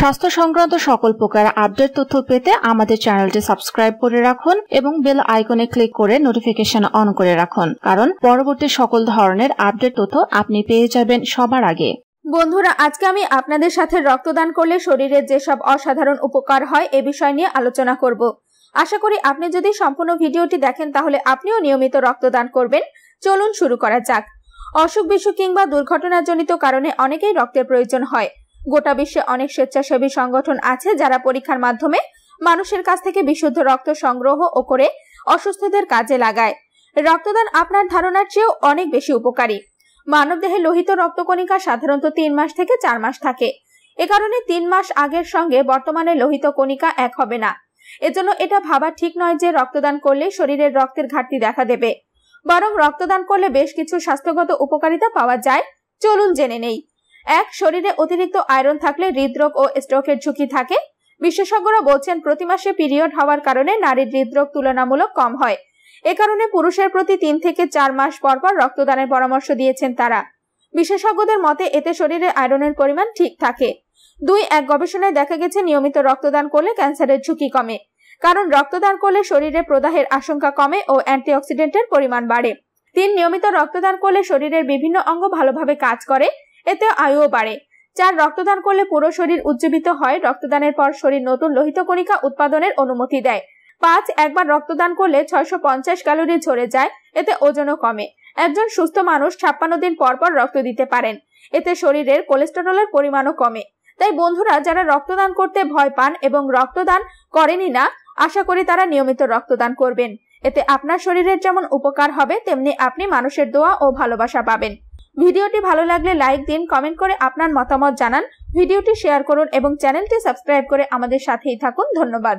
স্বাস্থ্য সংক্রান্ত সকল প্রকার আপডেট তথ্য পেতে আমাদের চ্যানেলটি সাবস্ক্রাইব করে রাখুন এবং বেল আইকনে ক্লিক করে নোটিফিকেশন অন করে রাখুন। কারণ পরবর্তী সকল ধরনের আপডেট তথ্য আপনি পেয়ে যাবেন সবার আগে। বন্ধুরা, আজকে আমি আপনাদের সাথে রক্তদান করলে শরীরের যেসব অসাধারণ উপকার হয় এ বিষয় নিয়ে আলোচনা করব। আশা করি আপনি যদি সম্পূর্ণ ভিডিওটি দেখেন তাহলে আপনিও নিয়মিত রক্তদান করবেন। চলুন শুরু করা যাক। অসুখ বিসুখ কিংবা দুর্ঘটনাজনিত কারণে অনেকেই রক্তের প্রয়োজন হয়। গোটা বিশ্বে অনেক স্বেচ্ছাসেবী সংগঠন আছে যারা পরীক্ষার মাধ্যমে মানুষের কাছ থেকে বিশুদ্ধ রক্ত সংগ্রহ ও করে অসুস্থদের কাজে লাগায়। রক্তদান আপনার ধারণার চেয়েও অনেক বেশি উপকারী। মানবদেহে লোহিত রক্তকণিকা সাধারণত তিন মাস থেকে চার মাস থাকে। এ কারণে তিন মাস আগের সঙ্গে বর্তমানে লোহিত কণিকা এক হবে না। এজন্য এটা ভাবা ঠিক নয় যে রক্তদান করলে শরীরের রক্তের ঘাটতি দেখা দেবে। বরং রক্তদান করলে বেশ কিছু স্বাস্থ্যগত উপকারিতা পাওয়া যায়, চলুন জেনে নেই। এক, শরীরে অতিরিক্ত আয়রন থাকলে হৃদরোগ ও স্ট্রোকের ঝুঁকি থাকে। বিশেষজ্ঞরা বলছেন, প্রতি মাসে পিরিয়ড হওয়ার কারণে নারীর হৃদরোগ তুলনামূলক কম হয়। এ কারণে পুরুষের প্রতি তিন থেকে চার মাস পর পর রক্তদানের পরামর্শ দিয়েছেন তারা। বিশেষজ্ঞদের মতে, এতে শরীরে আয়রনের পরিমাণ ঠিক থাকে। দুই, এক গবেষণায় দেখা গেছে, নিয়মিত রক্তদান করলে ক্যান্সারের ঝুঁকি কমে। কারণ রক্তদান করলে শরীরে প্রদাহের আশঙ্কা কমে ও অ্যান্টিঅক্সিডেন্টের পরিমাণ বাড়ে। তিন, নিয়মিত রক্তদান করলে শরীরের বিভিন্ন অঙ্গ ভালোভাবে কাজ করে। এতে আয়ুও বাড়ে চার রক্তদান করলে পুরো শরীর উজ্জীবিত হয়। রক্তদানের পর শরীর নতুন লোহিত কণিকা উৎপাদনের অনুমতি দেয়। পাঁচ, একবার রক্তদান করলে ছয়শো পঞ্চাশ ক্যালোরি ঝরে যায়, এতে ওজনও কমে। একজন সুস্থ মানুষ ছাপ্পান্ন দিন পর পর রক্ত দিতে পারেন, এতে শরীরের কোলেস্টেরলের পরিমাণও কমে। তাই বন্ধুরা, যারা রক্তদান করতে ভয় পান এবং রক্তদান করেনি না, আশা করি তারা নিয়মিত রক্তদান করবেন। এতে আপনার শরীরের যেমন উপকার হবে, তেমনি আপনি মানুষের দোয়া ও ভালোবাসা পাবেন। ভিডিওটি ভালো লাগলে লাইক দিন কমেন্ট করে আপনার মতামত জানান। ভিডিওটি শেয়ার করুন এবং চ্যানেলটি সাবস্ক্রাইব করে আমাদের সাথেই থাকুন। ধন্যবাদ।